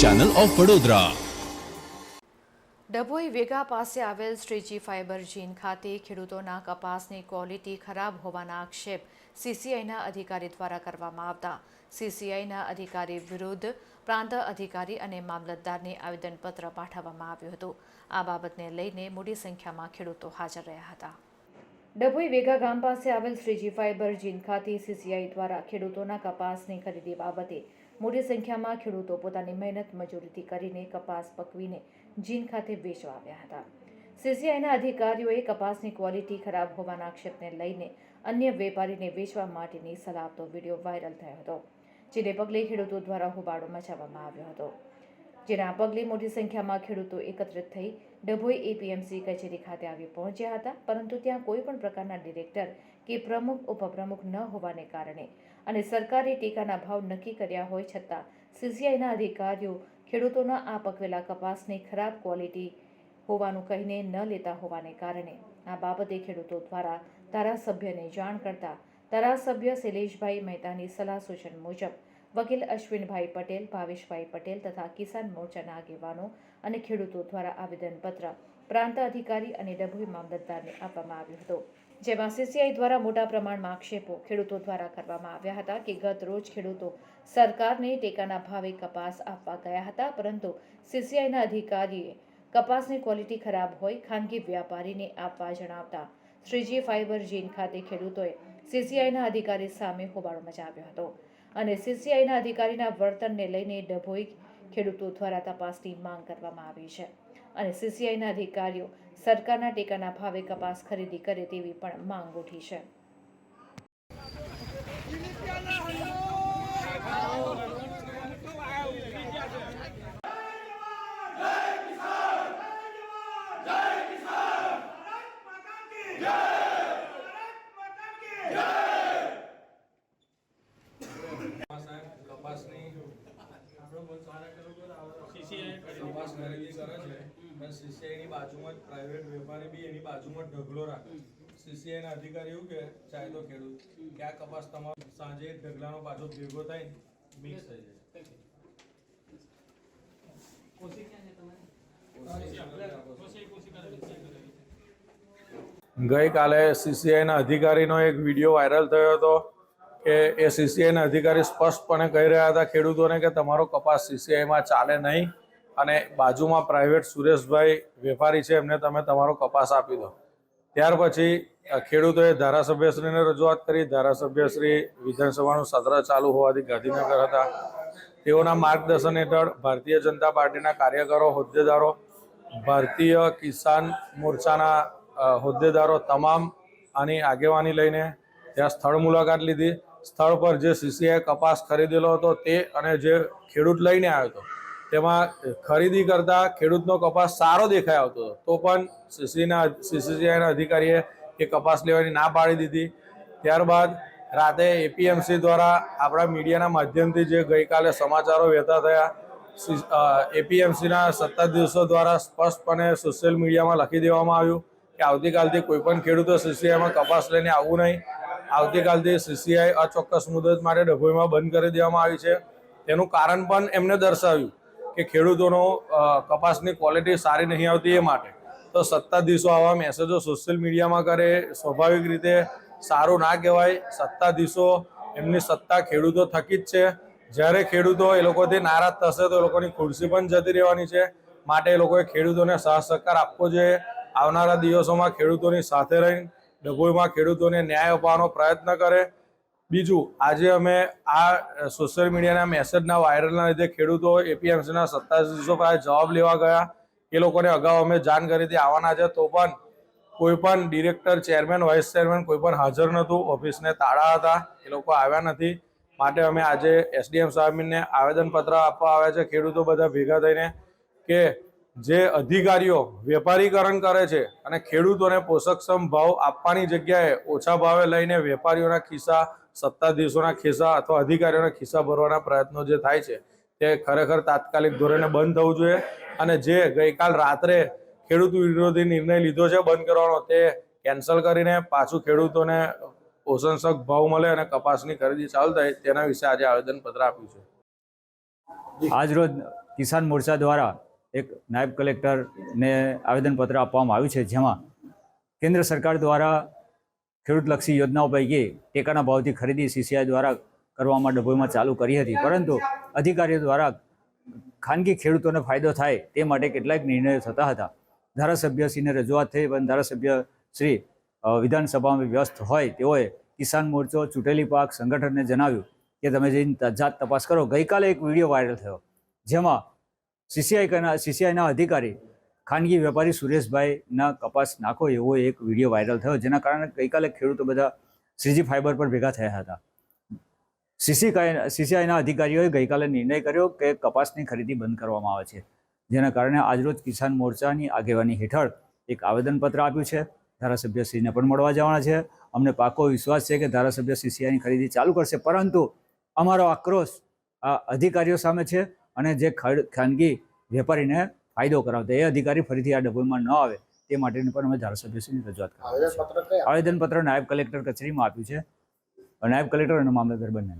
Channel of Vadodara Dabhoi Vega પાસે આવેલ Shriji fibre જીન ખાતે ખેડૂતોના કપાસની ક્વોલિટી ખરાબ હોવાના આક્ષેપ સીસીઆઈના અધિકારી દ્વારા કરવામાં આવતા. સીસીઆઈના અધિકારી વિરુદ્ધ પ્રાંત અધિકારી અને મામલતદારને આવેદનપત્ર પાઠવવામાં આવ્યું હતું. આ બાબતને લઈને મોટી સંખ્યામાં ખેડૂતો હાજર રહ્યા હતા. ડભોઈ વેગા ગામ પાસે આવેલ શ્રીજી ફાઇબર જીન ખાતે સીસીઆઈ દ્વારા ખેડૂતોના કપાસની ખરીદી બાબતે મોટી સંખ્યામાં ખેડૂતો પોતાની મહેનત, મજૂરીથી કરીને કપાસ પકવીને જીન ખાતે વેચવા આવ્યા હતા. સીસીઆઈના અધિકારીઓએ કપાસની ક્વોલિટી ખરાબ હોવાના આક્ષેપને લઈને અન્ય વેપારીને વેચવા માટેની સલાહ આપતો વીડિયો વાયરલ થયો હતો, જેને પગલે ખેડૂતો દ્વારા હોબાળો મચાવવામાં આવ્યો હતો. જેના પગલે મોટી સંખ્યામાં ખેડૂતો એકત્રિત થઈ ડભોઈ એપીએમસી કચેરી ખાતે આવી પહોંચ્યા હતા, પરંતુ ત્યાં કોઈ પણ પ્રકારના ડિરેક્ટર કે પ્રમુખ, ઉપપ્રમુખ ન હોવાને કારણે અને સરકારે ટેકાના ભાવ નક્કી કર્યા હોય છતાં સીસીઆઈના અધિકારીઓ ખેડૂતોના આ પકવેલા કપાસની ખરાબ ક્વોલિટી હોવાનું કહીને ન લેતા હોવાને કારણે આ બાબતે ખેડૂતો દ્વારા ધારાસભ્યને જાણ કરતા ધારાસભ્ય શૈલેષભાઈ મહેતાની સલાહ સૂચન મુજબ વકીલ અશ્વિનભાઈ પટેલ, ભાવેશભાઈ પટેલ તથા કિસાન મોરચાના આગેવાનો અને ખેડૂતો દ્વારા આવેદનપત્ર પ્રાંત અધિકારી અને ડભોઈ મામલતદારને આપવામાં આવ્યું હતું. જેમાં સીસીઆઈ દ્વારા મોટા પ્રમાણમાં આક્ષેપો ખેડૂતો દ્વારા કરવામાં આવ્યા હતા કે ગત રોજ ખેડૂતો સરકારને ટેકાના ભાવે કપાસ આપવા ગયા હતા, પરંતુ સીસીઆઈના અધિકારીએ કપાસની ક્વોલિટી ખરાબ હોય, ખાનગી વ્યાપારીને આપવા જણાવતા શ્રીજી ફાઇબર જીન ખાતે ખેડૂતોએ સીસીઆઈના અધિકારી સામે હોબાળો મચાવ્યો હતો અને સીસીઆઈના અધિકારીના વર્તનને લઈને ડભોઈ ખેડૂતો દ્વારા તપાસની માંગ કરવામાં આવી છે અને સીસીઆઈના અધિકારીઓ સરકારના ટેકાના ભાવે કપાસ ખરીદી કરે તેવી પણ માંગ ઉઠી છે. કપાસની કપાસ ખરીદી કરે છે. અને સીસીઆઈની બાજુમાં જ પ્રાઇવેટ વેપારી બી એની બાજુમાં જ ઢગલો રાખે. સીસીઆઈના અધિકારી એવું કે ચાહે તો ખેડૂત. કે આ કપાસ તમારો સાંજે ઢગલાનો પાછો ભેગો થાય મિક્સ થઈ જાય. ગઈકાલે સીસીઆઈના અધિકારીનો એક વીડિયો વાયરલ થયો હતો કે એ સીસીઆઈના અધિકારી સ્પષ્ટપણે કહી રહ્યા હતા ખેડૂતોને કે તમારો કપાસ સીસીઆઈમાં ચાલે નહીં. અને બાજુમાં પ્રાઇવેટ સુરેશભાઈ વેપારી છે, એમને તમે તમારો કપાસ આપી દો. ત્યાર પછી ખેડૂતોએ ધારાસભ્યશ્રીને રજૂઆત કરી. ધારાસભ્યશ્રી વિધાનસભાનું સત્ર ચાલુ હોવાથી ગાંધીનગર હતા. તેઓના માર્ગદર્શન હેઠળ ભારતીય જનતા પાર્ટીના કાર્યકરો, હોદ્દેદારો, ભારતીય કિસાન મોરચાના હોદ્દેદારો તમામ આની આગેવાની લઈને ત્યાં સ્થળ મુલાકાત લીધી. સ્થળ પર જે સીસીઆઈ કપાસ ખરીદેલો હતો તે અને જે ખેડૂત લઈને આવ્યો હતો તેમાં ખરીદી કરતા ખેડૂતનો કપાસ સારો દેખાઈ આવતો હતો. તો પણ સીસીના સીસીસીઆઈના અધિકારીએ એ કપાસ લેવાની ના પાડી દીધી. ત્યારબાદ રાતે એપીએમસી દ્વારા આપણા મીડિયાના માધ્યમથી જે ગઈકાલે સમાચારો વહેતા થયા એપીએમસીના સત્તાધીશો દ્વારા સ્પષ્ટપણે સોશિયલ મીડિયામાં લખી દેવામાં આવ્યું કે આવતીકાલથી કોઈ પણ ખેડૂતો સીસીઆઈમાં કપાસ લઈને આવવું નહીં. આવતીકાલથી સીસીઆઈ અચોક્કસ મુદત માટે ડભોઈમાં બંધ કરી દેવામાં આવી છે. તેનું કારણ પણ એમને દર્શાવ્યું. કે ખેડૂતોનો કપાસની ક્વોલિટી સારી નહીં આવતી એ માટે. તો સત્તાધીશો આવા મેસેજો સોશિયલ મીડિયામાં કરે, સ્વાભાવિક રીતે સારું ના કહેવાય સત્તાધીશો એમની સત્તા ખેડૂતો થકી જ છે. જ્યારે ખેડૂતો એ લોકોથી નારાજ થશે તો એ લોકોની ખુરશી પણ જતી રહેવાની છે. માટે એ લોકોએ ખેડૂતોને સહ સહકાર આપવો જોઈએ. આવનારા દિવસોમાં ખેડૂતોની સાથે રહીને ડભોઈમાં ખેડૂતોને ન્યાય અપાવવાનો પ્રયત્ન કરે. બીજું, આજે અમે આ સોશિયલ મીડિયાના મેસેજના વાયરલના લીધે ખેડૂતો એપીએમસીના સત્તાધીશો પાસે જવાબ લેવા ગયા. એ લોકોને અગાઉ અમે જાણ કરી હતી, આવવાના છે તો પણ કોઈ પણ ડિરેક્ટર ચેરમેન વાઇસ ચેરમેન કોઈ પણ હાજર નહોતું. ઓફિસને તાળા હતા, એ લોકો આવ્યા નથી. માટે અમે આજે એસડીએમ સાહેબને આવેદનપત્ર આપવા આવ્યા છે. ખેડૂતો બધા ભેગા થઈને કે જે અધિકારીઓ વેપારીકરણ કરે છે અને ખેડૂતોને પોષકક્ષમ ભાવ આપવાની જગ્યાએ ઓછા ભાવે લઈને વેપારીઓના ખિસ્સા, સત્તાધીશોના ખિસ્સા અથવા અધિકારીઓના ખિસ્સા ભરવાના પ્રયત્નો જે થાય છે, તે ખરેખર તાત્કાલિક ધોરણે બંધ થવું જોઈએ. અને જે ગઈકાલ રાત્રે ખેડૂત વિરોધી નિર્ણય લીધો છે બંધ કરવાનો, તે કેન્સલ કરીને પાછું ખેડૂતોને પોષણક્ષમ ભાવ મળે અને કપાસની ખરીદી ચાલુ થાય, તેના વિશે આજે આવેદનપત્ર આપ્યું છે. આજરોજ કિસાન મોરચા દ્વારા એક નાયબ કલેક્ટરને આવેદનપત્ર આપવામાં આવ્યું છે, જેમાં કેન્દ્ર સરકાર દ્વારા ખેડૂતલક્ષી યોજનાઓ પૈકી ટેકાના ભાવથી ખરીદી સીસીઆઈ દ્વારા કરવામાં ડભોઈમાં ચાલુ કરી હતી. પરંતુ અધિકારીઓ દ્વારા ખાનગી ખેડૂતોને ફાયદો થાય તે માટે કેટલાક નિર્ણયો થતા હતા. ધારાસભ્યશ્રીને રજૂઆત થઈ, પણ ધારાસભ્ય શ્રી વિધાનસભામાં વ્યસ્ત હોય તેઓએ કિસાન મોરચો, ચૂંટેલી પાક સંગઠનને જણાવ્યું કે, તમે જઈને જાત તપાસ કરો. ગઈકાલે એક વીડિયો વાયરલ થયો, જેમાં સીસીઆઈ સીસીઆઈના અધિકારી, ખાનગી વેપારી સુરેશભાઈના કપાસ નાખો એવો એક વીડિયો વાયરલ થયો, જેના કારણે ગઈકાલે ખેડૂતો બધા શ્રીજી ફાઈબર પર ભેગા થયા હતા. સીસી સીસીઆઈના અધિકારીઓએ ગઈકાલે નિર્ણય કર્યો કે કપાસની ખરીદી બંધ કરવામાં આવે છે, જેના કારણે આજરોજ કિસાન મોરચાની આગેવાની હેઠળ એક આવેદનપત્ર આપ્યું છે. ધારાસભ્યશ્રીને પણ મળવા જવાના છે. અમને પાકો વિશ્વાસ છે કે ધારાસભ્ય સીસીઆઈની ખરીદી ચાલુ કરશે, પરંતુ અમારો આક્રોશ આ અધિકારીઓ સામે છે. અને જે ખાનગી વેપારીને ફાયદો કરાવતા એ અધિકારી ફરીથી આ ડભોઈમાં ન આવે તે માટેની પણ અમે ધારાસભ્યશ્રીની રજૂઆત કરી આવેદનપત્ર આવેદનપત્ર નાયબ કલેક્ટર કચેરીમાં આપ્યું છે. નાયબ કલેક્ટર અને મામલતદાર બંને